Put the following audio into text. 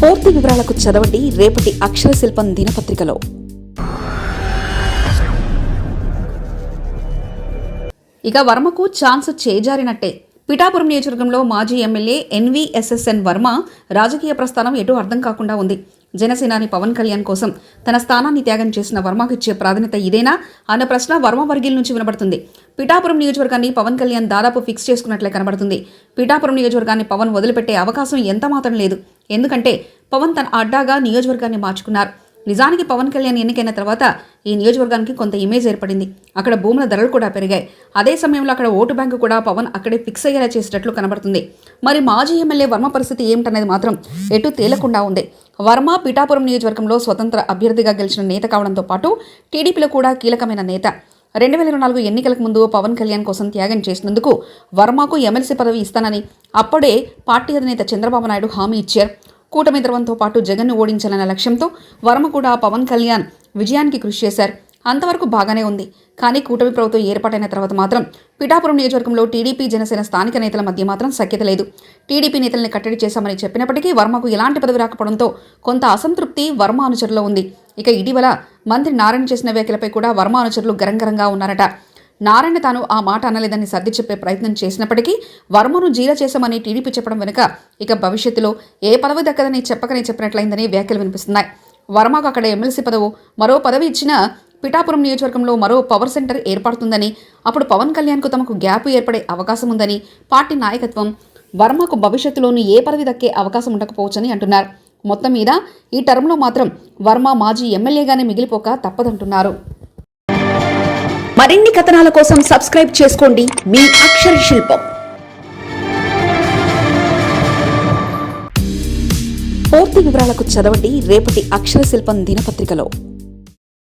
పూర్తి వివరాలకు చదవండి రేపటి అక్షర శిల్పం దినపత్రికలో. ఇక వర్మకు ఛాన్స్ చేజారినట్టే. పిఠాపురం నియోజకవర్గంలో మాజీ ఎమ్మెల్యే ఎన్వీఎస్ఎస్ఎన్ వర్మ రాజకీయ ప్రస్థానం ఎటూ అర్థం కాకుండా ఉంది. జనసేనాని పవన్ కళ్యాణ్ కోసం తన స్థానాన్ని త్యాగం చేసిన వర్మకు ఇచ్చే ప్రాధాన్యత ఇదేనా? అన్న ప్రశ్న వర్మ వర్గీల నుంచి వినబడుతుంది. పిఠాపురం నియోజకవర్గాన్ని పవన్ కళ్యాణ్ దాదాపు ఫిక్స్ చేసుకున్నట్లే కనబడుతుంది. పిఠాపురం నియోజకవర్గాన్ని పవన్ వదిలిపెట్టే అవకాశం ఎంత మాత్రం లేదు. ఎందుకంటే పవన్ తన అడ్డాగా నియోజకవర్గాన్ని మార్చుకున్నారు. నిజానికి పవన్ కళ్యాణ్ ఎన్నికైన తర్వాత ఈ నియోజకవర్గానికి కొంత ఇమేజ్ ఏర్పడింది. అక్కడ భూముల ధరలు కూడా పెరిగాయి. అదే సమయంలో అక్కడ ఓటు బ్యాంకు కూడా పవన్ అక్కడే ఫిక్స్ అయ్యేలా చేసేటట్లు కనబడుతుంది. మరి మాజీ ఎమ్మెల్యే వర్మ పరిస్థితి ఏమిటనేది మాత్రం ఎటు తేలకుండా ఉంది. వర్మ పిఠాపురం నియోజకవర్గంలో స్వతంత్ర అభ్యర్థిగా గెలిచిన నేత కావడంతో పాటు టీడీపీలో కూడా కీలకమైన నేత. రెండు వేల ఇరవై నాలుగు ఎన్నికలకు ముందు పవన్ కళ్యాణ్ కోసం త్యాగం చేసినందుకు వర్మకు ఎమ్మెల్సీ పదవి ఇస్తానని అప్పుడే పార్టీ అధినేత చంద్రబాబు నాయుడు హామీ ఇచ్చారు. కూటమి ద్రవంతో పాటు జగన్ను ఓడించాలన్న లక్ష్యంతో వర్మ కూడా పవన్ కళ్యాణ్ విజయానికి కృషి చేశారు. అంతవరకు బాగానే ఉంది. కానీ కూటమి ప్రభుత్వం ఏర్పాటైన తర్వాత మాత్రం పిఠాపురం నియోజకవర్గంలో టీడీపీ జనసేన స్థానిక నేతల మధ్య మాత్రం సఖ్యత లేదు. టీడీపీ నేతల్ని కట్టడి చేశామని చెప్పినప్పటికీ వర్మకు ఎలాంటి పదవి రాకపోవడంతో కొంత అసంతృప్తి వర్మ అనుచరులో ఉంది. ఇక ఇటీవల మంత్రి నారాయణ చేసిన వ్యాఖ్యలపై కూడా వర్మ అనుచరులు గరంగరంగా ఉన్నారట. నారాయణ తాను ఆ మాట అనలేదని సర్ది చెప్పే ప్రయత్నం చేసినప్పటికీ వర్మను జీల చేశామని టీడీపీ చెప్పడం వెనుక ఇక భవిష్యత్తులో ఏ పదవి దక్కదని చెప్పకనే చెప్పినట్లయిందని వ్యాఖ్యలు వినిపిస్తున్నాయి. వర్మకు అక్కడ ఎమ్మెల్సీ పదవు మరో పదవి ఇచ్చిన పిఠాపురం నియోజకవర్గంలో మరో పవర్ సెంటర్ ఏర్పడుతుందని అప్పుడు పవన్ కళ్యాణ్కు తమకు గ్యాప్ ఏర్పడే అవకాశం ఉందని పార్టీ నాయకత్వం వర్మకు భవిష్యత్తులోనూ ఏ పదవి దక్కే అవకాశం ఉండకపోవచ్చని అంటున్నారు. మొత్తం మీద ఈ టర్మ్లో మాత్రం వర్మ మాజీ ఎమ్మెల్యేగానే మిగిలిపోక తప్పదంటున్నారు. మరిన్ని కథనాల కోసం సబ్స్క్రైబ్ చేసుకోండి. మీ అక్షర శిల్పం. పూర్తి వివరాలకు చదవండి. రేపటి అక్షర శిల్పం దినపత్రికలో.